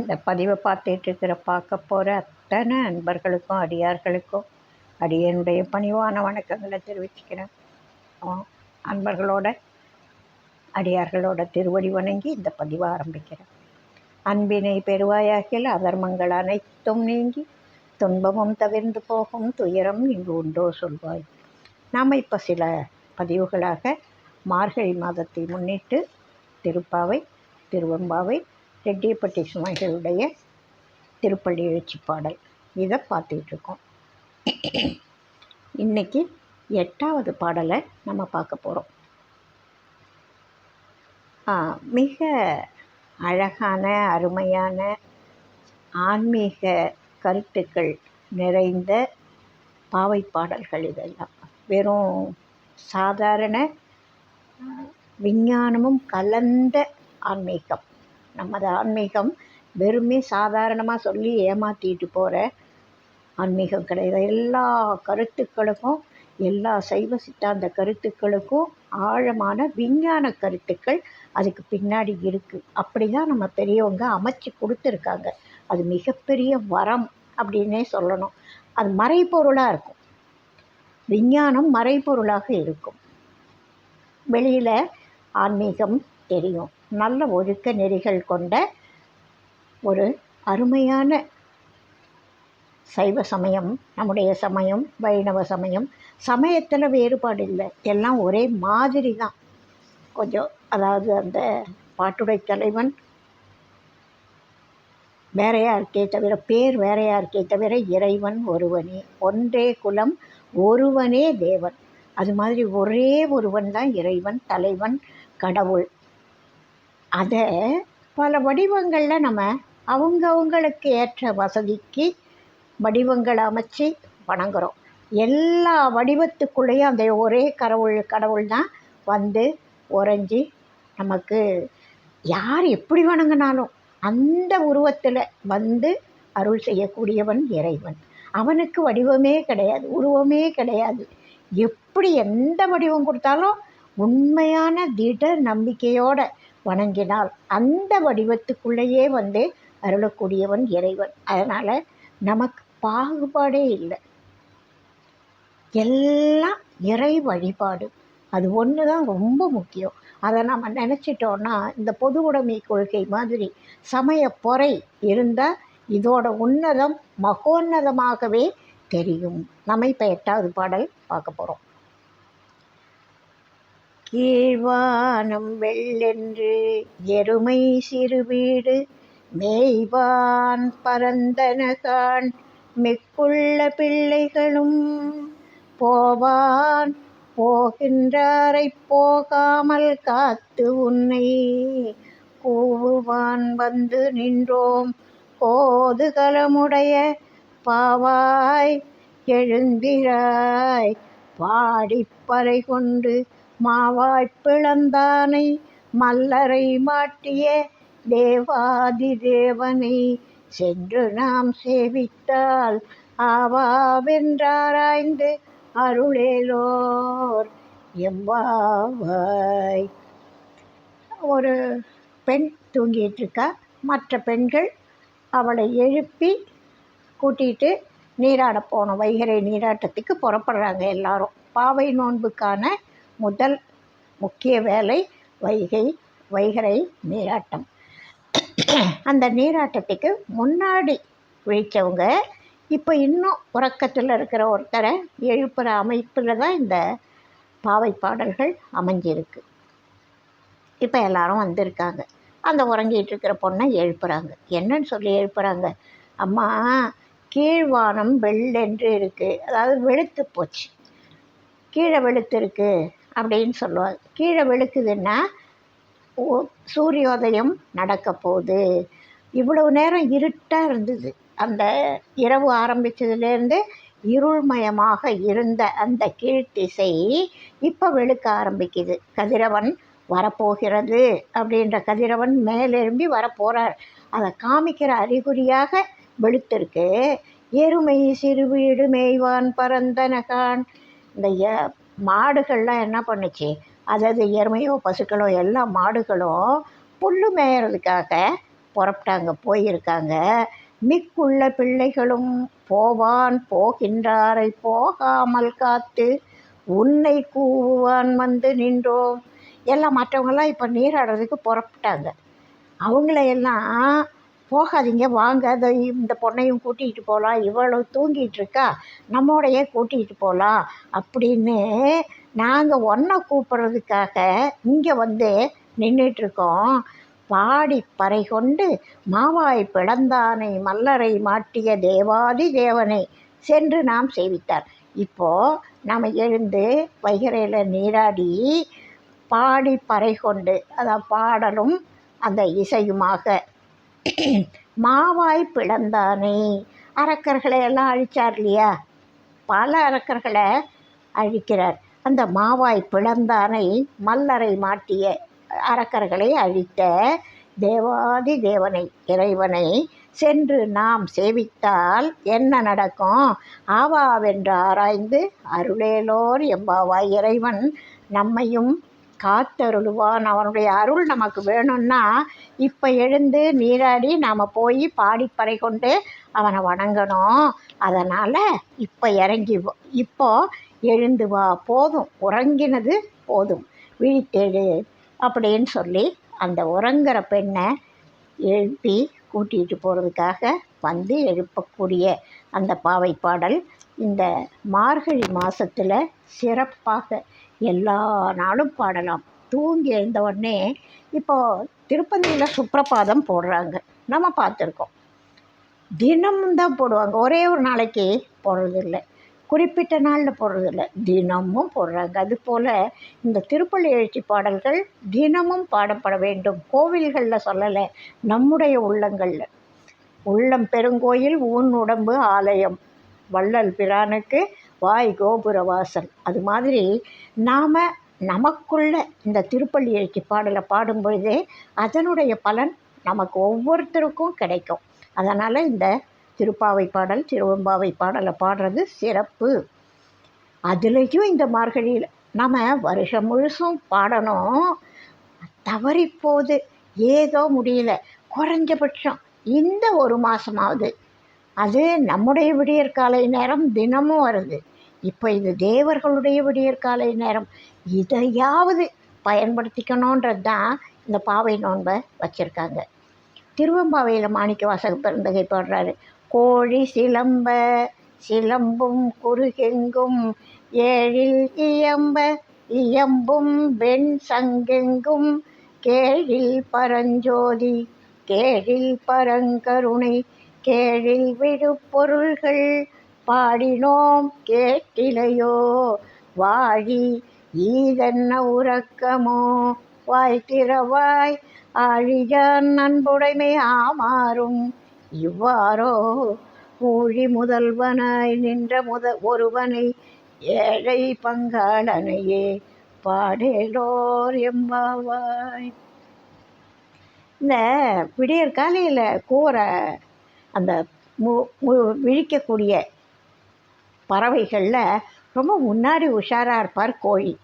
இந்த பதிவை பார்த்துட்டு இருக்கிற பார்க்க போகிற அத்தனை அன்பர்களுக்கும் அடியார்களுக்கும் அடியனுடைய பணிவான வணக்கங்களை தெரிவிச்சுக்கிறேன். அன்பர்களோட அடியார்களோட திருவடி வணங்கி இந்த பதிவை ஆரம்பிக்கிறேன். அன்பினை பெருவாயாகில் அதர்மங்கள் அனைத்தும் நீங்கி துன்பமும் தவிர்ந்து போகும் துயரம் இங்கு உண்டோ சொல்வாய். நாம் இப்போ சில பதிவுகளாக மார்கழி மாதத்தை முன்னிட்டு திருப்பாவை திருவெம்பாவை ரெட்டியப்பட்டி சுவாமிகளுடைய திருப்பள்ளி எழுச்சி பாடல் இதை பார்த்துக்கிட்டு இருக்கோம் இன்னைக்கு எட்டாவது பாடலை நம்ம பார்க்க போகிறோம் மிக அழகான அருமையான ஆன்மீக கருத்துக்கள் நிறைந்த பாவை பாடல்கள் இதெல்லாம். வெறும் சாதாரண விஞ்ஞானமும் கலந்த ஆன்மீகம். நமது ஆன்மீகம் வெறுமே சாதாரணமாக சொல்லி ஏமாற்றிட்டு போகிற ஆன்மீகம் கிடையாது. எல்லா கருத்துக்களுக்கும் எல்லா சைவ சித்தாந்த கருத்துக்களுக்கும் ஆழமான விஞ்ஞான கருத்துக்கள் அதுக்கு பின்னாடி இருக்குது அப்படி தான் நம்ம பெரியவங்க அமைச்சு கொடுத்துருக்காங்க. அது மிகப்பெரிய வரம் அப்படின்னே சொல்லணும். அது மறைபொருளாக இருக்கும். விஞ்ஞானம் மறைபொருளாக இருக்கும். வெளியில் ஆன்மீகம் தெரியும். நல்ல ஒழுக்க நெறிகள் கொண்ட ஒரு அருமையான சைவ சமயம் நம்முடைய சமயம் வைணவ சமயம். சமயத்தில் வேறுபாடு இல்லை. எல்லாம் ஒரே மாதிரி தான் கொஞ்சம் அதாவது அந்த பாட்டுடை தலைவன் வேறையாக இருக்கே தவிர பேர் வேறையாக இருக்கே தவிர இறைவன் ஒருவனே. ஒன்றே குலம் ஒருவனே தேவன். அது மாதிரி ஒரே ஒருவன் தான் இறைவன் தலைவன் கடவுள். அதை பல வடிவங்களில் நம்ம அவங்கவுங்களுக்கு ஏற்ற வசதிக்கு வடிவங்களை அமைச்சு வணங்குறோம். எல்லா வடிவத்துக்குள்ளேயும் அந்த ஒரே கடவுள் கடவுள் தான் வந்து உறைஞ்சி நமக்கு யார் எப்படி வணங்கினாலும் அந்த உருவத்தில் வந்து அருள் செய்யக்கூடியவன் இறைவன். அவனுக்கு வடிவமே கிடையாது உருவமே கிடையாது. எப்படி எந்த வடிவம் கொடுத்தாலும் உண்மையான திட நம்பிக்கையோட வணங்கினால் அந்த வடிவத்துக்குள்ளேயே வந்து அருளக்கூடியவன் இறைவன். அதனால் நமக்கு பாகுபாடே இல்லை. எல்லாம் இறை வழிபாடு. அது ஒன்று தான் ரொம்ப முக்கியம். அதை நம்ம நினச்சிட்டோன்னா இந்த பொது உடைமை கொள்கை மாதிரி சமய பொறை இருந்தால் இதோட உன்னதம் மகோன்னதமாகவே தெரியும். நம்ம இப்போ எட்டாவது பாடல் பார்க்க போகிறோம் கீழ்வானம் வெள்ளென்று எருமை சிறுவீடு மேய்வான் பரந்தனகான் மிக்குள்ள பிள்ளைகளும் போவான் போகின்றாரை போகாமல் காத்து உன்னை கூவுவான் வந்து நின்றோம் கோதுகலமுடைய பாவாய் எழுந்திராய் பாடிப்பறை கொண்டு மாவாய்ப்பிழந்தானை மல்லரை மாட்டிய தேவாதி தேவனை சென்று நாம் சேவித்தால் ஆவாவென்றாராய்ந்து அருளேலோர் எவ்வாவாய். ஒரு பெண் தூங்கிட்டு இருக்கா மற்ற பெண்கள் அவளை எழுப்பி கூட்டிகிட்டு நீராட போனோம் வைகரை நீராட்டத்துக்கு புறப்படுறாங்க எல்லாரும். பாவை நோன்புக்கான முதல் முக்கிய வேலை வைகை வைகரை நீராட்டம். அந்த நீராட்டத்துக்கு முன்னாடி விழித்தவங்க இப்போ இன்னும் உறக்கத்தில் இருக்கிற ஒருத்தரை எழுப்புகிற அமைப்பில் தான் இந்த பாவை பாடல்கள் அமைஞ்சிருக்கு. இப்போ எல்லாரும் வந்திருக்காங்க. அந்த உறங்கிட்டு இருக்கிற பொண்ணை எழுப்புறாங்க. என்னன்னு சொல்லி எழுப்புறாங்க? அம்மா கீழ்வானம் வெள்ளென்று இருக்குது அதாவது வெளுத்து போச்சு. கீழே வெளுத்து இருக்குது அப்படின்னு சொல்லுவாங்க கீழே வெளுக்குதுன்னா ஓ- சூரியோதயம் நடக்க போகுது. இவ்வளவு நேரம் இருட்டாக இருந்தது. அந்த இரவு ஆரம்பித்ததுலேருந்து இருள்மயமாக இருந்த அந்த கீழ்த்திசை இப்போ வெளுக்க ஆரம்பிக்குது. கதிரவன் வரப்போகிறது அப்படின்ற கதிரவன் மேலெரும்பி வரப்போகிறார் அதை காமிக்கிற அறிகுறியாக வெளுத்திருக்கு எருமை சிறுவீடு மேய்வான் பரந்தனகான். இந்த மாடுகள்லாம் என்ன பண்ணுச்சு? அதாவது எருமையோ பசுக்களோ எல்லா மாடுகளும் புல் மேயறதுக்காக புறப்பட்டாங்க போயிருக்காங்க. மிக்குள்ள பிள்ளைகளும் போவான் போகின்றாரை போகாமல் காத்து உன்னை கூவான் வந்து நின்றோம். எல்லாம் மற்றவங்களாம் இப்போ நீராடுறதுக்கு புறப்பட்டாங்க. அவங்களையெல்லாம் போகாதீங்க வாங்க அதை இந்த பொண்ணையும் கூட்டிகிட்டு போகலாம் இவ்வளோ தூங்கிட்டு இருக்கா? நம்மோடையே கூட்டிகிட்டு போகலாம் அப்படின்னு நாங்கள் ஒன்றை கூப்பிட்றதுக்காக இங்கே வந்து நின்றுட்டுருக்கோம் பாடி பறை கொண்டு மாவாய் பிளந்தானை மல்லரை மாட்டிய தேவாதி தேவனை சென்று நாம் சேவித்தார். இப்போது நாம் எழுந்து வைகரையில் நீராடி பாடி பறை கொண்டு அதான் பாடலும் அந்த இசையுமாக மாவாய் பிளந்தானே. அரக்கர்களை எல்லாம் அழிச்சார் இல்லையா? பல அரக்கர்களை அழிக்கிறார். அந்த மாவாய் பிளந்தானை மல்லரை மாட்டிய அரக்கர்களை அழித்த தேவாதி தேவனை இறைவனை சென்று நாம் சேவித்தால் என்ன நடக்கும்? ஆவாவென்று ஆராய்ந்து அருளேலோர் எம்பாவாய் இறைவன் நம்மையும் காத்தருளுவான் அவனுடைய அருள் நமக்கு வேணும்னா இப்போ எழுந்து நீராடி நாம் போய் பாடிப்பறை கொண்டு அவனை வணங்கணும். அதனால் இப்போ இறங்கி இப்போ எழுந்து வா போதும். உறங்கினது போதும். விழித்தெழு அப்படின்னு சொல்லி அந்த உறங்குற பெண்ணை எழுப்பி கூட்டிகிட்டு போகிறதுக்காக வந்து எழுப்பக்கூடிய அந்த பாவை பாடல் இந்த மார்கழி மாதத்தில் சிறப்பாக எல்லா நாளும் பாடலாம். தூங்கி எழுந்த உடனே இப்போது திருப்பதியில் சுப்ரபாதம் போடுறாங்க. நம்ம பார்த்துருக்கோம். தினமும் தான் போடுவாங்க. ஒரே ஒரு நாளைக்கு போடுறதில்ல. குறிப்பிட்ட நாளில் போடுறதில்ல. தினமும் போடுறாங்க. அதுபோல் இந்த திருப்பள்ளி எழுச்சி பாடல்கள் தினமும் பாடப்பட வேண்டும். கோவில்களில் சொல்லலை. நம்முடைய உள்ளங்களில். உள்ளம் பெருங்கோயில் ஊன் உடம்பு ஆலயம். வள்ளல் பிரானுக்கு வாய் கோபுர வாசல். அது மாதிரி நாம் நமக்குள்ள இந்த திருப்பள்ளி எழுச்சி பாடலை பாடும்பொழுதே அதனுடைய பலன் நமக்கு ஒவ்வொருத்தருக்கும் கிடைக்கும். அதனால் இந்த திருப்பாவை பாடல் திருவெம்பாவை பாடலை பாடுறது சிறப்பு. அதுலேயும் இந்த மார்கழியில் நம்ம வருஷம் முழுசும் பாடணும். தவறி ஏதோ முடியல. குறைஞ்சபட்சம் இந்த ஒரு மாதமாவது அது நம்முடைய விடியற்காலை நேரம் தினமும் வருது. இப்போ இது தேவர்களுடைய விடியற்காலை நேரம். இதையாவது பயன்படுத்திக்கணுன்றது தான் இந்த பாவை நோன்பை வச்சுருக்காங்க. திருவம்பாவையில் மாணிக்க வாசக பிறந்தகை பாடுறாரு. கோழி சிலம்ப சிலம்பும் குறுகெங்கும் ஏழில் இயம்ப இயம்பும் வெண் சங்கெங்கும் கேழில் பரஞ்சோதி கேழில் பரங்கருணை கேழில் விடுபொருள்கள் பாடினோம் கேட்டினையோ? வாழி ஈதென்ன உறக்கமோ? வாய் திறவாய் ஆழியான் அன்புடைமை ஆமாறும். இவ்வாறோ ஊழி முதல்வனாய் நின்ற முத ஒருவனை ஏழை பங்காளனையே பாடேலோர் எம்பாவாய். இந்த விடியற் காலையில் கூற அந்த மு விழிக்கக்கூடிய பறவைகளில் ரொம்ப முன்னாடி உஷாராக இருப்பார் கோழி.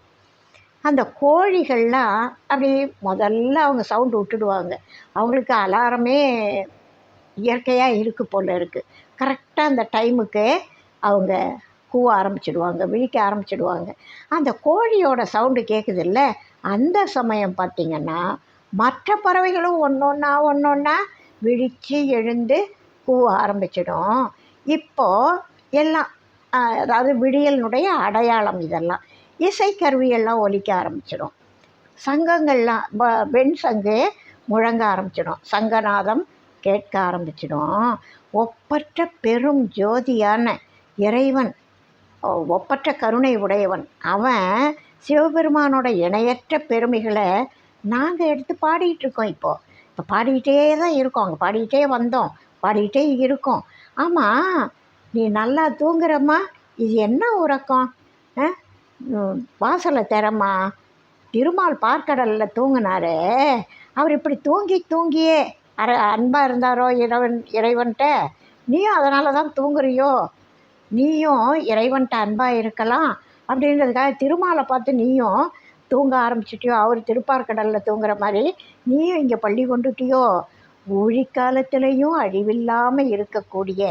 அந்த கோழிகள்லாம் அப்படி முதல்ல அவங்க சவுண்டு விட்டுடுவாங்க. அவங்களுக்கு அலாரமே இயற்கையாக இருக்குது போல் இருக்குது கரெக்டாக அந்த டைமுக்கு அவங்க கூவ ஆரம்பிச்சிடுவாங்க விழிக்க ஆரம்பிச்சிடுவாங்க. அந்த கோழியோட சவுண்டு கேட்குதுல்ல அந்த சமயம் பார்த்திங்கன்னா மற்ற பறவைகளும் ஒன்று ஒன்றா ஒன்று ஒன்றா விழித்து எழுந்து கூவ ஆரம்பிச்சிடும். இப்போது எல்லாம் அதாவது விடியலினுடைய அடையாளம் இதெல்லாம். இசைக்கருவியெல்லாம் ஒலிக்க ஆரம்பிச்சிடும். சங்கங்கள்லாம் ப- வெண் சங்கு முழங்க ஆரம்பிச்சிடும். சங்கநாதம் கேட்க ஆரம்பிச்சிடும். ஒப்பற்ற பெரும் ஜோதியான இறைவன் ஒப்பற்ற கருணை உடையவன் அவன் சிவபெருமானோட இணையற்ற பெருமைகளை நாங்கள் எடுத்து பாடிட்டு இருக்கோம் இப்போது இப்போ பாடிக்கிட்டே தான் இருக்கோம். அங்கே பாடிக்கிட்டே வந்தோம். பாடிக்கிட்டே இருக்கோம். ஆமாம் நீ நல்லா தூங்குறம்மா இது என்ன உறக்கம்? ஆ? வாசலை தரம்மா திருமால் பார்க்கடலில் தூங்கினாரு. அவர் இப்படி தூங்கி தூங்கியே அர அன்பாக இருந்தாரோ இறைவன் இறைவன்கிட்ட நீயும் அதனால தான் தூங்குறியோ? நீயும் இறைவன்கிட்ட அன்பாக இருக்கலாம் அப்படின்றதுக்காக திருமாலை பார்த்து நீயும் தூங்க ஆரம்பிச்சிட்டியோ? அவர் திருப்பார்கடலில் தூங்குற மாதிரி நீயும் இங்கே பள்ளி கொண்டுட்டியோ? ஊழிக்காலத்திலையும் அழிவில்லாமல் இருக்கக்கூடிய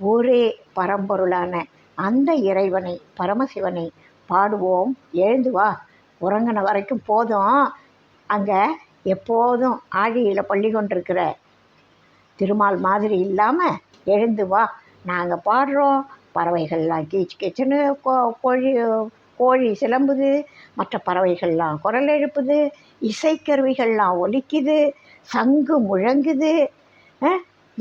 ஒரே பரம்பொருளான அந்த இறைவனை பரமசிவனை பாடுவோம். எழுந்து வா. உறங்கின வரைக்கும் போதும். அங்கே எப்போதும் ஆழியில் பள்ளி கொண்டிருக்கிற திருமால் மாதிரி இல்லாமல் எழுந்து வா. நாங்கள் பாடுறோம். பறவைகள்லாம் கீச் கீச்சுன்னு கோ கோழி கோழி சிலம்புது. மற்ற பறவைகள்லாம் குரல் எழுப்புது. இசைக்கருவிகள்லாம் ஒலிக்குது. சங்கு முழங்குது.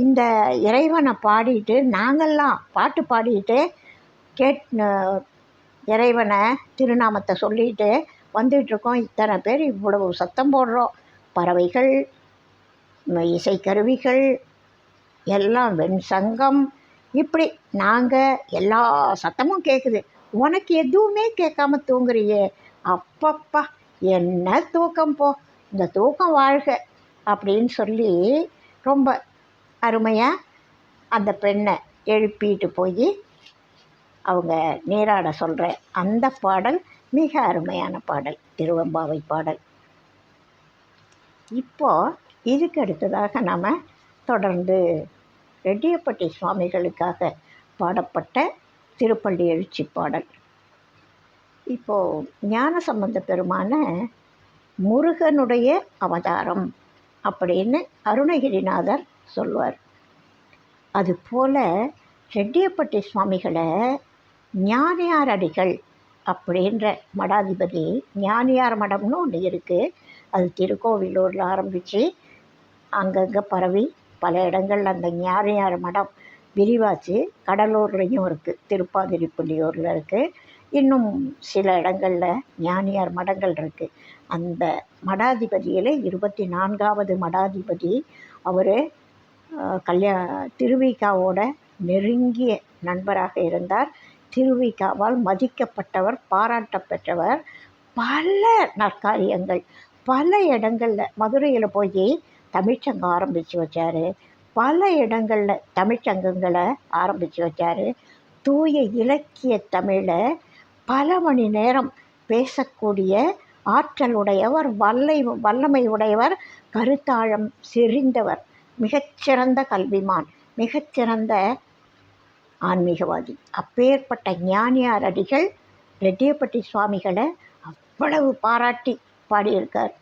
இந்த இறைவனை பாடிட்டு நாங்கள்லாம் பாட்டு பாடிட்டு கேட் இறைவனை திருநாமத்தை சொல்லிட்டு வந்துகிட்ருக்கோம். இத்தனை பேர் இவ்வளவு சத்தம் போடுறோம். பறவைகள் இசைக்கருவிகள் எல்லாம் வெண் சங்கம். இப்படி நாங்கள் எல்லா சத்தமும் கேட்குது உனக்கு எதுவுமே கேட்காம தூங்குறியே. அப்பப்பா என்ன தூக்கம் போ. இந்த தூக்கம் வாழ்க அப்படின்னு சொல்லி ரொம்ப அருமையாக அந்த பெண்ணை எழுப்பிட்டு போய் அவங்க நீராட சொல்கிற அந்த பாடல் மிக அருமையான பாடல் திருவம்பாவை பாடல். இப்போ இதுக்கு அடுத்ததாக நாம் தொடர்ந்து ரெட்டியப்பட்டி சுவாமிகளுக்காக பாடப்பட்ட திருப்பள்ளி எழுச்சி பாடல். இப்போது ஞான சம்பந்த பெருமான முருகனுடைய அவதாரம் அப்படின்னு அருணகிரிநாதர் சொல்வார் அதுபோல் ரெட்டியப்பட்டி சுவாமிகளை ஞானியார் அடிகள் அப்படின்ற மடாதிபதி ஞானியார் மடம்னு ஒன்று இருக்குது அது திருக்கோவிலூரில் ஆரம்பித்து அங்கங்கே பரவி பல இடங்கள் அந்த ஞானியார் மடம் விரிவாச்சு. கடலூர்லேயும் இருக்குது திருப்பாதிரிப்பள்ளியூரில் இருக்குது இன்னும் சில இடங்களில் ஞானியார் மடங்கள் இருக்குது அந்த மடாதிபதியில் இருபத்தி நான்காவது மடாதிபதி அவர் கல்யா திருவிகாவோட நெருங்கிய நண்பராக இருந்தார். திருவிகாவால் மதிக்கப்பட்டவர் பாராட்டப்பெற்றவர் பல நற்காரியங்கள் பல இடங்களில் மதுரையில் போய் தமிழ்ச்சங்கம் ஆரம்பித்து வச்சார். பல இடங்களில் தமிழ்ச்சங்கங்களை ஆரம்பித்து வச்சார். தூய இலக்கிய தமிழை பல மணி நேரம் பேசக்கூடிய ஆற்றல் உடையவர் வல்லை வல்லமை உடையவர் கருத்தாழம் செறிந்தவர். மிகச்சிறந்த கல்விமான் மிகச்சிறந்த ஆன்மீகவாதி. அப்பேற்பட்ட ஞானியார் அடிகள் ரெட்டியப்பட்டி சுவாமிகளை அவ்வளவு பாராட்டி பாடியிருக்கார்.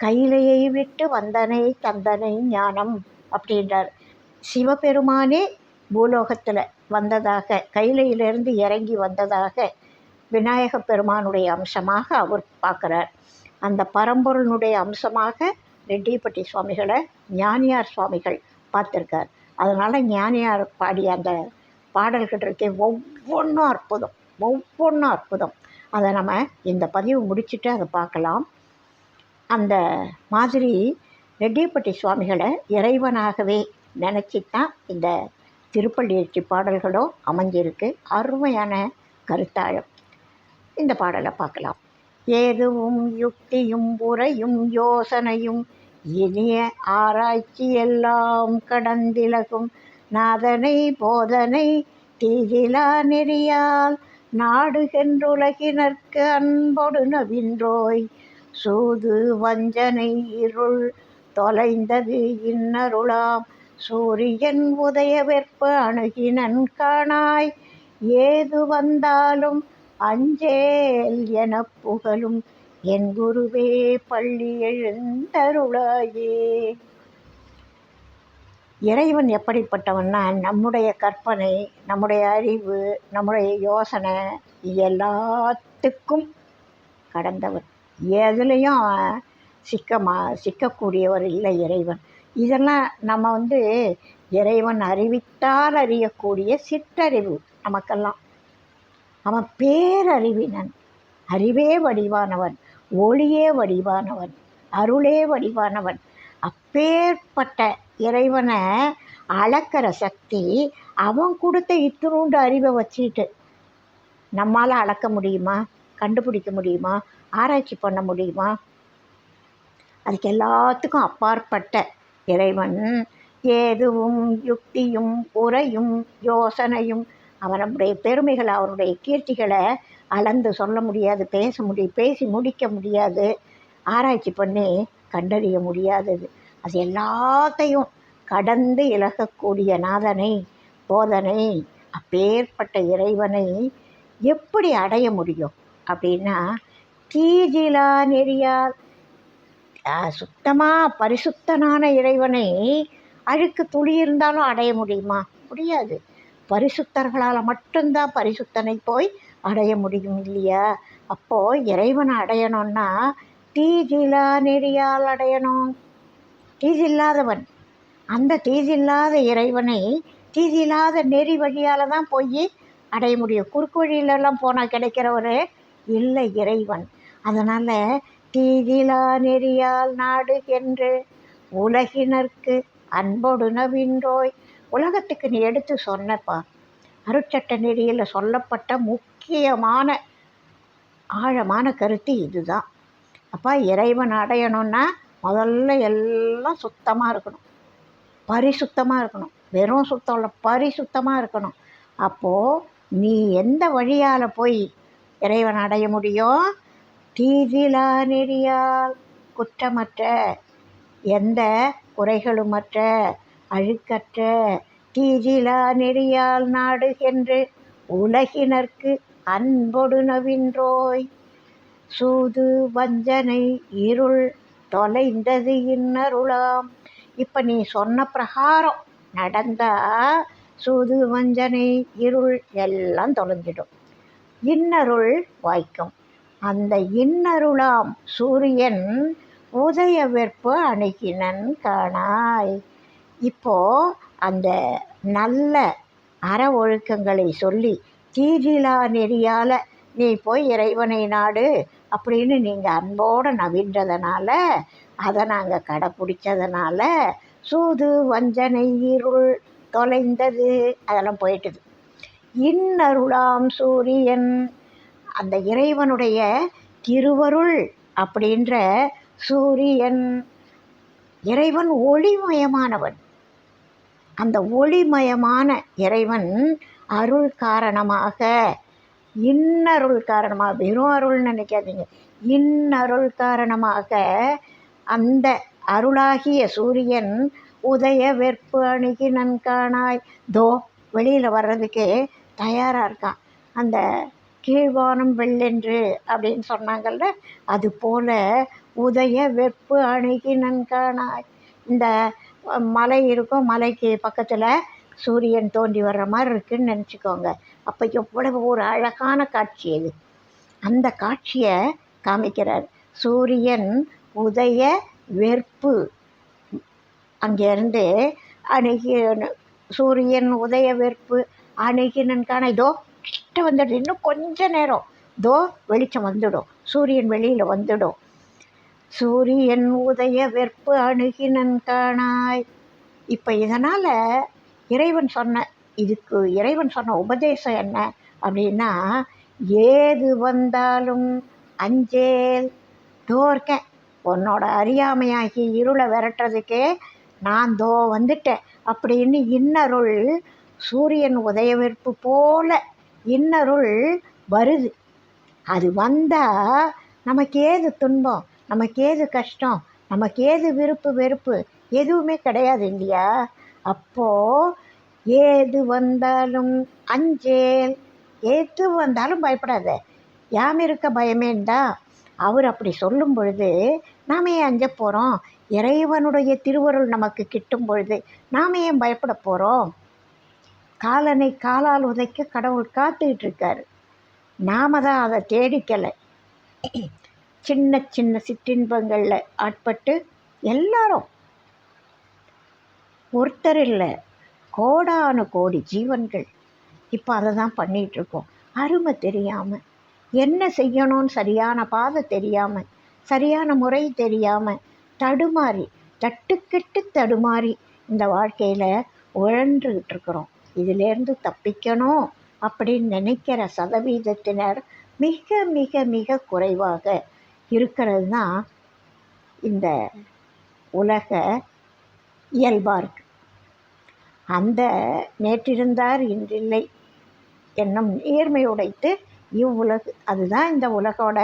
கையிலையை விட்டு வந்தனை தந்தனை ஞானம் அப்படின்றார். சிவபெருமானே பூலோகத்தில் வந்ததாக கைலையிலிருந்து இறங்கி வந்ததாக விநாயக பெருமானுடைய அம்சமாக அவர் பார்க்குறார். அந்த பரம்பொருளுடைய அம்சமாக ரெட்டியப்பட்டி சுவாமிகளை ஞானியார் சுவாமிகள் பார்த்துருக்கார். அதனால் ஞானியார் பாடிய அந்த பாடல்கள் இருக்கே ஒவ்வொன்றும் அற்புதம் ஒவ்வொன்றும் அற்புதம். அதை நம்ம இந்த பதிவு முடிச்சுட்டு அதை பார்க்கலாம். அந்த மாதிரி ரெட்டியப்பட்டி சுவாமிகளை இறைவனாகவே நினச்சி தான் இந்த திருப்பள்ளியற்றி பாடல்களும் அமைஞ்சிருக்கு. அருமையான கருத்தாழம். இந்த பாடலை பார்க்கலாம். ஏதுவும் யுக்தியும் உரையும் யோசனையும் இனிய ஆராய்ச்சி எல்லாம் கடந்திலகும். நாதனை போதனை தீதிலா நெறியால் நாடுகென்றுலகினர்க்கு அன்பொடு நவின்றோய். சூது வஞ்சனை இருள் தொலைந்தது இன்னருளாம். சூரியன் உதய வெற்ப அணுகினன் காணாய். ஏது வந்தாலும் அஞ்சேல் எனப் புகழும். என் குருவே பள்ளி எழுந்தருளாயே. இறைவன் எப்படிப்பட்டவன்னா நம்முடைய கற்பனை நம்முடைய அறிவு நம்முடைய யோசனை எல்லாத்துக்கும் கடந்தவர் எதுலேயும் சிக்கமா சிக்கக்கூடியவர் இல்லை இறைவன். இதெல்லாம் நம்ம வந்து இறைவன் அறிவித்தால் அறியக்கூடிய சிற்றறிவு நமக்கெல்லாம். அவன் பேரறிவினன். அறிவே வடிவானவன். ஒளியே வடிவானவன் அருளே வடிவானவன். அப்பேற்பட்ட இறைவனை அளக்கிற சக்தி அவன் கொடுத்த இத்தினூண்டு அறிவை வச்சுக்கிட்டு நம்மால் அளக்க முடியுமா? கண்டுபிடிக்க முடியுமா? ஆராய்ச்சி பண்ண முடியுமா? அதுக்கு எல்லாத்துக்கும் அப்பாற்பட்ட இறைவன். ஏதுவும் யுக்தியும் உரையும் யோசனையும் அவனுடைய பெருமைகளை அவனுடைய கீர்த்திகளை அளந்து சொல்ல முடியாது பேச முடியும் பேசி முடிக்க முடியாது. ஆராய்ச்சி பண்ணி கண்டறிய முடியாதது. அது எல்லாத்தையும் கடந்து இழக்கக்கூடிய நாதனை போதனை அப்பேற்பட்ட இறைவனை எப்படி அடைய முடியும் அப்படின்னா தீஜிலா நெறியால் சுத்தமாக பரிசுத்தனான இறைவனை அழுக்கு துளி இருந்தாலும் அடைய முடியுமா? முடியாது. பரிசுத்தர்களால் மட்டும்தான் பரிசுத்தனை போய் அடைய முடியும் இல்லையா? அப்போது இறைவனை அடையணும்னா தீஜிலா நெறியால் அடையணும். தீஜில்லாதவன் அந்த தீஜில்லாத இறைவனை தீஜில்லாத நெறி வழியால் தான் போய் அடைய முடியும். குறுக்கு வழியிலெல்லாம் போனால் கிடைக்கிறவர் இல்லை இறைவன். அதனால் தீதிலா நெறியால் நாடு என்று உலகினர்க்கு அன்போடு நவின்றோய் உலகத்துக்கு நீ எடுத்து சொன்னப்பா. அருட்சட்ட நெறியில் சொல்லப்பட்ட முக்கியமான ஆழமான கருத்து இதுதான். அப்பா இறைவன் அடையணும்னா முதல்ல எல்லாம் சுத்தமாக இருக்கணும். பரிசுத்தமாக இருக்கணும். வெறும் சுத்தம் இல்லை பரிசுத்தமாக இருக்கணும். அப்போது நீ எந்த வழியால் போய் இறைவன் அடைய முடியும்? தீதிலா நெறியால் குற்றமற்ற எந்த குறைகளுமற்ற அழுக்கற்ற தீதிலா நெறியால் நாடுகென்று உலகினர்க்கு அன்பொடு நவின்றோய். சூது வஞ்சனை இருள் தொலைந்தது இன்னருளாம். இப்போ நீ சொன்ன பிரகாரம் நடந்தா சூது வஞ்சனை இருள் எல்லாம் தொலைஞ்சிடும். இன்னருள் வாய்க்கும். அந்த இன்னருளாம் சூரியன் உதய வெற்பு அணுகினன் காணாய். இப்போது அந்த நல்ல அற ஒழுக்கங்களை சொல்லி தீதிலா நெறியால் நீ போய் இறைவனை நாடு அப்படின்னு நீங்கள் அன்போடு நவின்றதுனால அதை நாங்கள் கடைப்பிடிச்சதுனால சூது வஞ்சனை இருள் தொலைந்தது அதெல்லாம் போயிட்டுது. இன்னருளாம் சூரியன் அந்த இறைவனுடைய திருவருள் அப்படின்ற சூரியன் இறைவன் ஒளிமயமானவன். அந்த ஒளிமயமான இறைவன் அருள் காரணமாக இன்னருள் காரணமாக வெறும் அருள்னு நினைக்காதீங்க. இன்னருள் காரணமாக அந்த அருளாகிய சூரியன் உதய வெற்பு அணுகி நன்கானாய் தோ வெளியில் வர்றதுக்கு தயாராக இருக்கான். அந்த கீழ்வானம் வெள்ளென்று அப்படின்னு சொன்னாங்கல்ல அது போல் உதய வெப்பு அணுகி நன்கானாய் இந்த மலை இருக்கும் மலைக்கு பக்கத்தில் சூரியன் தோண்டி வர்ற மாதிரி இருக்குதுன்னு நினச்சிக்கோங்க. அப்போ எவ்வளவு ஒரு அழகான காட்சி அது அந்த காட்சியை காமிக்கிறார். சூரியன் உதய வெற்பு அங்கேருந்து அணுகி சூரியன் உதய வெற்பு அணுகினன்கான இதோ கிட்ட வந்துடும் இன்னும் கொஞ்ச நேரம். தோ வெளிச்சம் வந்துடும். சூரியன் வெளியில் வந்துடும். சூரியன் உதய வெற்பு அணுகினன் காணாய் இப்போ இதனால் இறைவன் சொன்ன இதுக்கு இறைவன் சொன்ன உபதேசம் என்ன அப்படின்னா ஏது வந்தாலும் அஞ்சேல் தோற்கேன் உன்னோட அறியாமையாகி இருளை விரட்டுறதுக்கே நான் தோ வந்துட்டேன் அப்படின்னு இன்னருள் சூரியன் உதயவெற்பு போல இன்னருள் வருது. அது வந்தால் நமக்கு ஏது துன்பம்? நமக்கு ஏது கஷ்டம் நமக்கு ஏது விருப்பு வெறுப்பு எதுவுமே கிடையாது இல்லையா? அப்போது ஏது வந்தாலும் அஞ்சேல் எது வந்தாலும் பயப்படாத. யாம் இருக்க பயமேண்டா அவர் அப்படி சொல்லும் பொழுது நாம் ஏன் அஞ்ச போகிறோம் இறைவனுடைய திருவருள் நமக்கு கிட்டும் பொழுது நாம் ஏன் பயப்பட போகிறோம் காலனை காலால் உதைக்க கடவுள் காத்துக்கிட்டு இருக்காரு. நாம தான் அதை தேடிக்கலை. சின்ன சின்ன சிற்றின்பங்களில் ஆட்பட்டு எல்லாரும் ஒருத்தர் இல்லை கோடானு கோடி ஜீவன்கள். இப்போ அதை தான் பண்ணிகிட்ருக்கோம் அருமை தெரியாமல் என்ன செய்யணும்னு சரியான பாதை தெரியாமல் சரியான முறை தெரியாமல் தடுமாறி தட்டுக்கெட்டு தடுமாறி இந்த வாழ்க்கையில் உழன்றுக்கிட்டு இருக்கிறோம் இதிலேருந்து தப்பிக்கணும் அப்படின்னு நினைக்கிற சதவீதத்தினர் மிக மிக மிக குறைவாக இருக்கிறது தான் இந்த உலக இயல்பாக இருக்குது அந்த நேற்றிருந்தார் இன்றில்லை என்னும் நேர்மை உடைத்து இவ்வுலகு அதுதான் இந்த உலகோட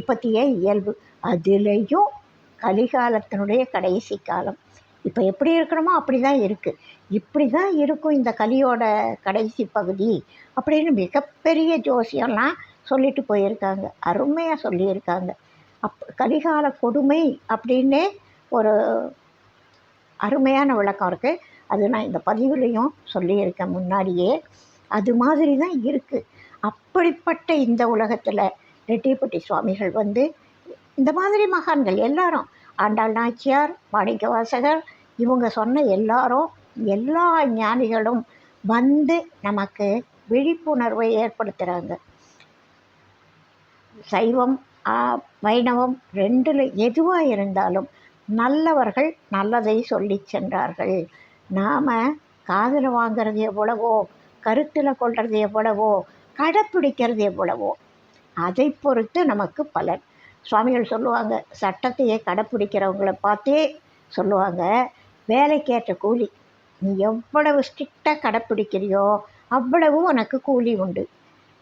இப்பத்திய இயல்பு. அதுலேயும் கலிகாலத்தினுடைய கடைசி காலம். இப்போ எப்படி இருக்கணுமோ அப்படி தான் இருக்குது இப்படி தான் இருக்கும் இந்த கலியோட கடைசி பகுதி அப்படின்னு மிகப்பெரிய ஜோசியம்லாம் சொல்லிட்டு போயிருக்காங்க. அருமையாக சொல்லியிருக்காங்க. அப் கரிகால கொடுமை அப்படின்னே ஒரு அருமையான விளக்கம் இருக்குது அது நான் இந்த பதிவுலேயும் சொல்லியிருக்கேன் முன்னாடியே. அது மாதிரி தான் இருக்குது அப்படிப்பட்ட இந்த உலகத்தில் ரெட்டிப்பட்டி சுவாமிகள் வந்து இந்த மாதிரி மகான்கள் எல்லாரும் ஆண்டாள் நாச்சியார் மாணிக்க வாசகர் இவங்க சொன்ன எல்லாரும் எல்லா ஞானிகளும் வந்து நமக்கு விழிப்புணர்வை ஏற்படுத்துகிறாங்க சைவம் வைணவம் ரெண்டில் எதுவாக இருந்தாலும் நல்லவர்கள் நல்லதை சொல்லி சென்றார்கள். நாம் காதில் வாங்கிறது எவ்வளவோ கருத்தில் கொள்வது எவ்வளவோ கடைப்பிடிக்கிறது எவ்வளவோ அதை பொறுத்து நமக்கு பலன். சுவாமிகள் சொல்லுவாங்க சட்டத்தையே கடைப்பிடிக்கிறவங்கள பார்த்தே சொல்லுவாங்க வேலைக்கேற்ற கூலி. நீ எவ்வளவு ஸ்ட்ரிக்டாக கடைப்பிடிக்கிறியோ அவ்வளவு உனக்கு கூலி உண்டு.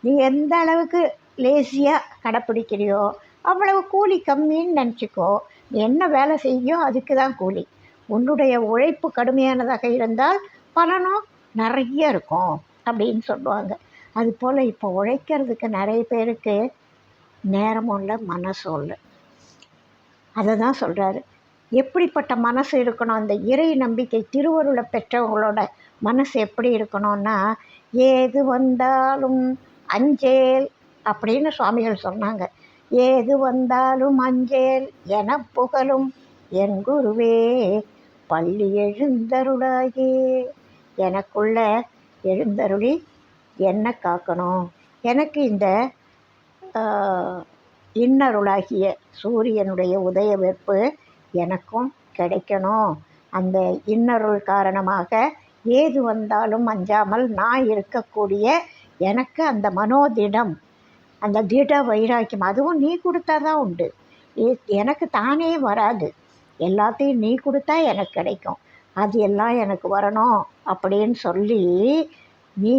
நீ எந்த அளவுக்கு லேசியாக கடைப்பிடிக்கிறியோ? அவ்வளவு கூலி கம்மின்னு நினச்சிக்கோ. என்ன வேலை செய்யோ அதுக்கு தான் கூலி. உன்னுடைய உழைப்பு கடுமையானதாக இருந்தால் பலனும் நிறைய இருக்கும் அப்படின்னு சொல்லுவாங்க. அதுபோல் இப்போ உழைக்கிறதுக்கு நிறைய பேருக்கு நேரமும் இல்லை மனசும் இல்லை. அதை தான் சொல்கிறாரு எப்படிப்பட்ட மனசு இருக்கணும்? அந்த இறை நம்பிக்கை திருவருளை பெற்றவங்களோட மனசு எப்படி இருக்கணும்னா ஏது வந்தாலும் அஞ்சேல் அப்படின்னு சுவாமிகள் சொன்னாங்க. ஏது வந்தாலும் அஞ்சேல் என புகழும் என் குருவே பள்ளி எழுந்தருளாகி எனக்குள்ள எழுந்தருளி என்ன காக்கணும்? எனக்கு இந்த இன்னருளாகிய சூரியனுடைய உதய வெப்பு எனக்கும் கிடைக்கணும். அந்த இன்னருள் காரணமாக ஏது வந்தாலும் அஞ்சாமல் நான் இருக்கக்கூடிய எனக்கு அந்த மனோதிடம் அந்த திட வைராக்கியம் அதுவும் நீ கொடுத்தா தான் உண்டு எனக்கு தானே வராது. எல்லாத்தையும் நீ கொடுத்தா எனக்கு கிடைக்கும். அது எல்லாம் எனக்கு வரணும் அப்படின்னு சொல்லி நீ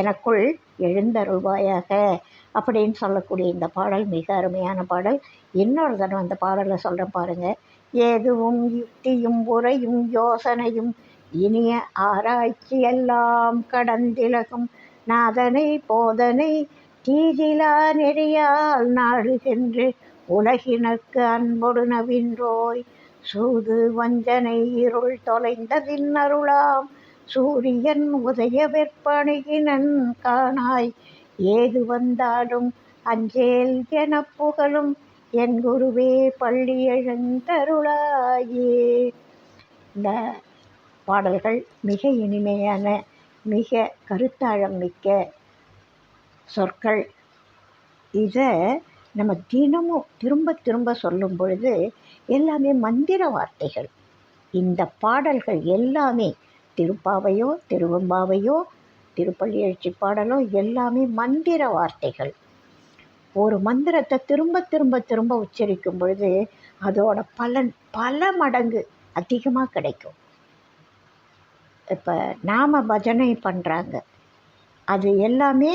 எனக்குள் எழுந்தருள்வாயாக அப்படின்னு சொல்லக்கூடிய இந்த பாடல் மிக அருமையான பாடல். இன்னொரு தடவை அந்த பாடலை சொல்கிறேன் பாருங்கள் எதுவும் யுக்தியும் உரையும் யோசனையும் இனிய ஆராய்ச்சி எல்லாம் கடந்திலகும். நாதனை போதனை தீதிலா நெறியால் நாடுகின்று உலகினக்கு அன்பொடு நவின்றோய். சூது வஞ்சனை இருள் தொலைந்ததின் அருளாம். சூரியன் உதய வெற்பணியினன் காணாய். ஏது வந்தாலும் அஞ்சேல் என புகழும் என் குருவே பள்ளி எழுந்தருளாயே. இந்த பாடல்கள் மிக இனிமையான மிக கருத்தாழம் மிக்க சொற்கள். இதை நம்ம தினமும் திரும்ப திரும்ப சொல்லும் பொழுது எல்லாமே மந்திர வார்த்தைகள். இந்த பாடல்கள் எல்லாமே திருப்பாவையோ திருவெம்பாவையோ திருப்பள்ளி எழுச்சி பாடலோ எல்லாமே மந்திர வார்த்தைகள். ஒரு மந்திரத்தை திரும்ப திரும்ப திரும்ப உச்சரிக்கும் பொழுது அதோட பலன் பல மடங்கு அதிகமாக கிடைக்கும். இப்போ நாம பஜனை பண்ணுறாங்க அது எல்லாமே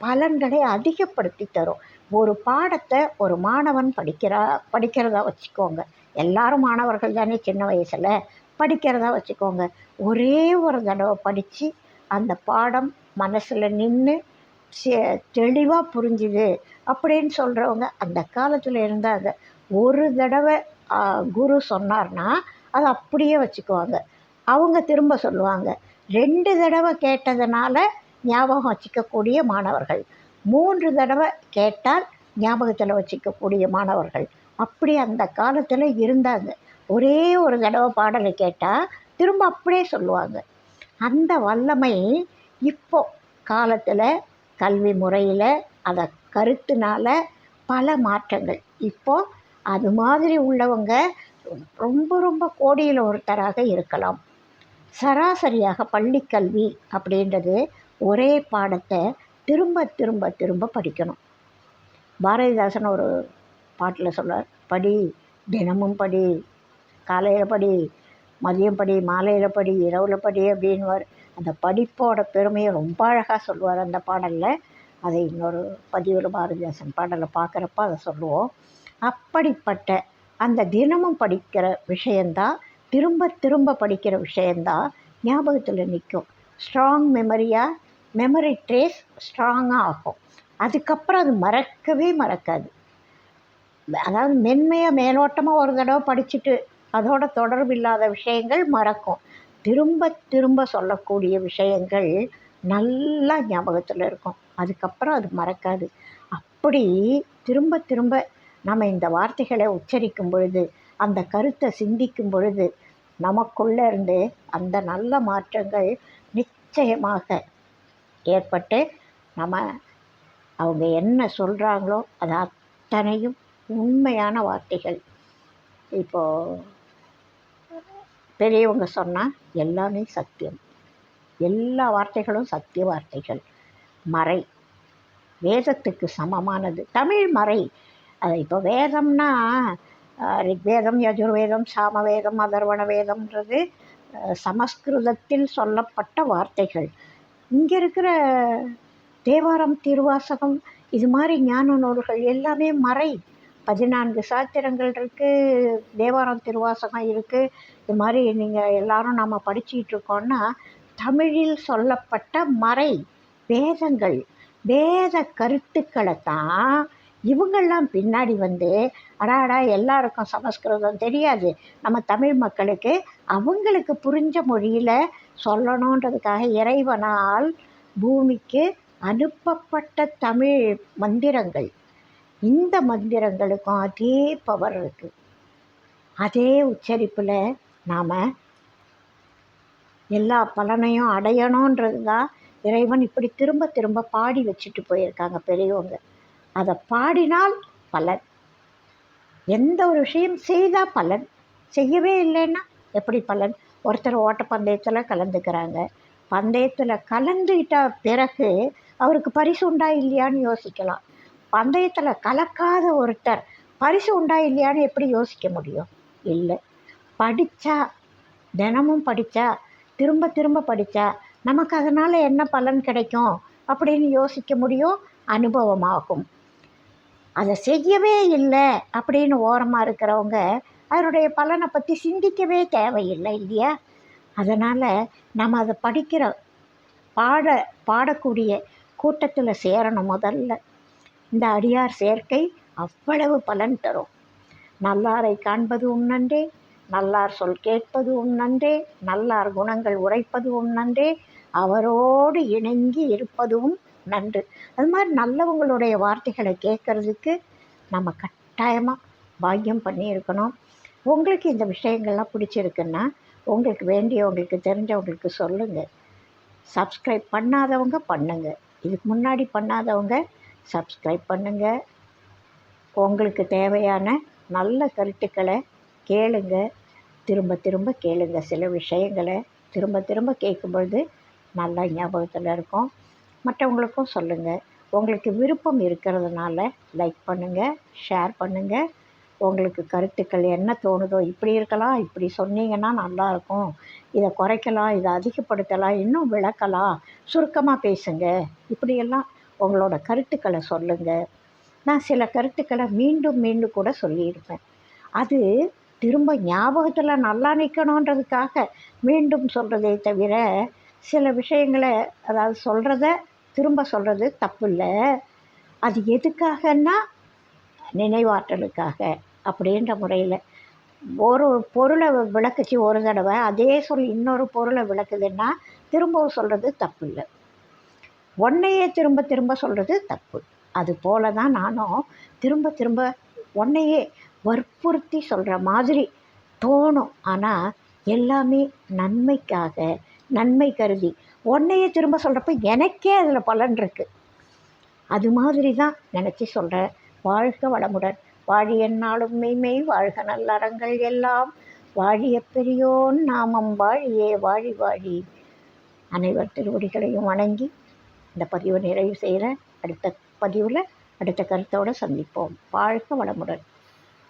பலன்களை அதிகப்படுத்தி தரும். ஒரு பாடத்தை ஒரு மாணவன் படிக்கிறா படிக்கிறதா வச்சுக்கோங்க. எல்லாரும் மாணவர்கள் தானே சின்ன வயசில். படிக்கிறதா வச்சுக்கோங்க. ஒரே ஒரு தடவை படித்து அந்த பாடம் மனசில் நின்று தெளிவாக புரிஞ்சுது அப்படின்னு சொல்கிறவங்க அந்த காலத்தில் இருந்தாங்க. ஒரு தடவை குரு சொன்னார்னா அதை அப்படியே வச்சுக்குவாங்க. அவங்க திரும்ப சொல்லுவாங்க. ரெண்டு தடவை கேட்டதுனால ஞாபகம் வச்சுக்கக்கூடிய மாணவர்கள். மூன்று தடவை கேட்டால் ஞாபகத்தில் வச்சுக்கக்கூடிய மாணவர்கள். அப்படி அந்த காலத்தில் இருந்தாங்க. ஒரே ஒரு தடவை பாடலை கேட்டால் திரும்ப அப்படியே சொல்லுவாங்க. அந்த வல்லமை இப்போ காலத்தில் கல்வி முறையில் அதை கருத்துனால பல மாற்றங்கள். இப்போது அது மாதிரி உள்ளவங்க ரொம்ப ரொம்ப கோடியில் ஒருத்தராக இருக்கலாம். சராசரியாக பள்ளிக்கல்வி அப்படின்றது ஒரே பாடத்தை திரும்ப திரும்ப திரும்ப படிக்கணும். பாரதிதாசன் ஒரு பாட்டில் சொல்றார் படி தினமும் படி காலையில் படி மதியம் படி மாலையில் படி இரவில் படி அப்படின்வார் அந்த படிப்போட பெருமையை ரொம்ப அழகாக சொல்லுவார் அந்த பாடலில். அதை இன்னொரு பதிவில் பாரதிதாசன் பாடலை பார்க்குறப்ப அதை சொல்லுவோம். அப்படிப்பட்ட அந்த தினமும் படிக்கிற விஷயந்தான் திரும்ப திரும்ப படிக்கிற விஷயந்தான் ஞாபகத்தில் நிற்கும். ஸ்ட்ராங் மெமரியாக மெமரி ட்ரேஸ் ஸ்ட்ராங்காக ஆகும். அதுக்கப்புறம் அது மறக்கவே மறக்காது. அதாவது மென்மையாக மேலோட்டமாக ஒரு தடவை படிச்சுட்டு அதோட தொடர்பு இல்லாத விஷயங்கள் மறக்கும். திரும்ப திரும்ப சொல்லக்கூடிய விஷயங்கள் நல்லா ஞாபகத்தில் இருக்கும். அதுக்கப்புறம் அது மறக்காது. அப்படி திரும்ப திரும்ப நம்ம இந்த வார்த்தைகளை உச்சரிக்கும் பொழுது அந்த கருத்தை சிந்திக்கும் பொழுது நமக்குள்ளே இருந்து அந்த நல்ல மாற்றங்கள் நிச்சயமாக ஏற்பட்டு நம்ம அவங்க என்ன சொல்கிறாங்களோ அது அத்தனையும் உண்மையான வார்த்தைகள். இப்போது பெரியவங்க சொன்னால் எல்லாமே சத்தியம். எல்லா வார்த்தைகளும் சத்திய வார்த்தைகள். மறை. வேதத்துக்கு சமமானது. தமிழ் மறை. அது இப்போ வேதம்னா ரிக்வேதம் யஜுர்வேதம் சாமவேதம் அதர்வண வேதம்ன்றது சமஸ்கிருதத்தில் சொல்லப்பட்ட வார்த்தைகள். இங்கே இருக்கிற தேவாரம் திருவாசகம் இது மாதிரி ஞான நூல்கள் எல்லாமே மறை. பதினான்கு சாத்திரங்கள் இருக்குது தேவாரம் திருவாசகம் இருக்குது இது மாதிரி நீங்கள் எல்லாரும் நம்ம படிச்சிகிட்டு இருக்கோன்னா தமிழில் சொல்லப்பட்ட மறை வேதங்கள் வேத கருத்துக்களை தான் இவங்கெல்லாம் பின்னாடி வந்து அடாடா எல்லாருக்கும் சமஸ்கிருதம் தெரியாது. நம்ம தமிழ் மக்களுக்கு அவங்களுக்கு புரிஞ்ச மொழியில் சொல்லணுன்றதுக்காக இறைவனால் பூமிக்கு அனுப்பப்பட்ட தமிழ் மந்திரங்கள். இந்த மந்திரங்களுக்கும் அதே பவர் இருக்குது அதே உச்சரிப்பில் நாம் எல்லா பலனையும் அடையணுன்றது தான் இறைவன் இப்படி திரும்ப திரும்ப பாடி வச்சுட்டு போயிருக்காங்க பெரியவங்க. அதை பாடினால் பலன். எந்த ஒரு விஷயம் செய்தால் பலன். செய்யவே இல்லைன்னா எப்படி பலன்? ஒருத்தர் ஓட்டப்பந்தயத்தில் கலந்துக்கிறாங்க. பந்தயத்தில் கலந்துக்கிட்ட பிறகு அவருக்கு பரிசு உண்டா இல்லையான்னு யோசிக்கலாம். பந்தயத்தில் கலக்காத ஒருத்தர் பரிசு உண்டா இல்லையான்னு எப்படி யோசிக்க முடியும்? இல்லை. படித்தா தினமும் படித்தா திரும்ப திரும்ப படித்தா நமக்கு அதனால் என்ன பலன் கிடைக்கும் அப்படின்னு யோசிக்க முடியும்? அனுபவமாகும். அதை செய்யவே இல்லை அப்படின்னு ஓரமாக இருக்கிறவங்க அதனுடைய பலனை பற்றி சிந்திக்கவே தேவையில்லை இல்லையா? அதனால் நம்ம அதை படிக்கிற பாட பாடக்கூடிய கூட்டத்தில் சேரணும் முதல்ல. இந்த அடியார் சேர்க்கை அவ்வளவு பலன் தரும். நல்லாரை காண்பது நன்றே நல்லார் சொல் கேட்பது நன்றே நல்லார் குணங்கள் உரைப்பது நன்றே அவரோடு இணங்கி இருப்பதும் நன்று. அது மாதிரி நல்லவங்களுடைய வார்த்தைகளை கேட்குறதுக்கு நம்ம கட்டாயமாக பாக்கியம் பண்ணியிருக்கணும் உங்களுக்கு இந்த விஷயங்கள்லாம் பிடிச்சிருக்குன்னா உங்களுக்கு வேண்டியவங்களுக்கு தெரிஞ்சவங்களுக்கு சொல்லுங்கள் சப்ஸ்கிரைப் பண்ணாதவங்க பண்ணுங்கள் இதுக்கு முன்னாடி பண்ணாதவங்க சப்ஸ்கிரைப் பண்ணுங்கள் உங்களுக்கு தேவையான நல்ல கருத்துக்களை கேளுங்க. திரும்ப திரும்ப கேளுங்க. சில விஷயங்களை திரும்ப திரும்ப கேட்கும்பொழுது நல்லா ஞாபகத்தில் இருக்கும். மற்றவங்களுக்கும் சொல்லுங்கள் உங்களுக்கு விருப்பம் இருக்கிறதுனால லைக் பண்ணுங்கள் ஷேர் பண்ணுங்கள் உங்களுக்கு கருத்துக்கள் என்ன தோணுதோ இப்படி இருக்கலாம் இப்படி சொன்னீங்கன்னா நல்லாயிருக்கும் இதை குறைக்கலாம் இதை அதிகப்படுத்தலாம் இன்னும் விளக்கலாம். சுருக்கமாக பேசுங்க. இப்படியெல்லாம் உங்களோட கருத்துக்களை சொல்லுங்கள் நான் சில கருத்துக்களை மீண்டும் மீண்டும் கூட சொல்லியிருப்பேன். அது திரும்ப ஞாபகத்தில் நல்லா நிற்கணுன்றதுக்காக மீண்டும் சொல்கிறதே தவிர சில விஷயங்களை அதாவது சொல்கிறத திரும்ப சொல்கிறது தப்பு இல்லை அது எதுக்காகன்னா நினைவாற்றலுக்காக அப்படின்ற முறையில். ஒரு பொருளை விளக்குச்சு ஒரு தடவை அதே சொல் இன்னொரு பொருளை விளக்குதுன்னா திரும்பவும் சொல்கிறது தப்பு இல்லை ஒன்னையே திரும்ப திரும்ப சொல்கிறது தப்பு. அது போல தான் நானும் திரும்ப திரும்ப ஒன்னையே வற்புறுத்தி சொல்கிற மாதிரி தோணும். ஆனால் எல்லாமே நன்மைக்காக நன்மை கருதி. உன்னையே திரும்ப சொல்கிறப்ப எனக்கே அதில் பலன் இருக்குது அது மாதிரி தான் நினச்சி சொல்கிறேன் வாழ்க வளமுடன். வாழிய நாளும் மெய்மை வாழ்க நல்லறங்கள் எல்லாம். வாழிய பெரியோன் நாமம் வாழியே வாழி வாழி. அனைவர் திருவடிகளையும் வணங்கி இந்த பதிவை நிறைவு செய்கிறேன் அடுத்த பதிவில் அடுத்த கருத்தோடு சந்திப்போம். வாழ்க வளமுடன்.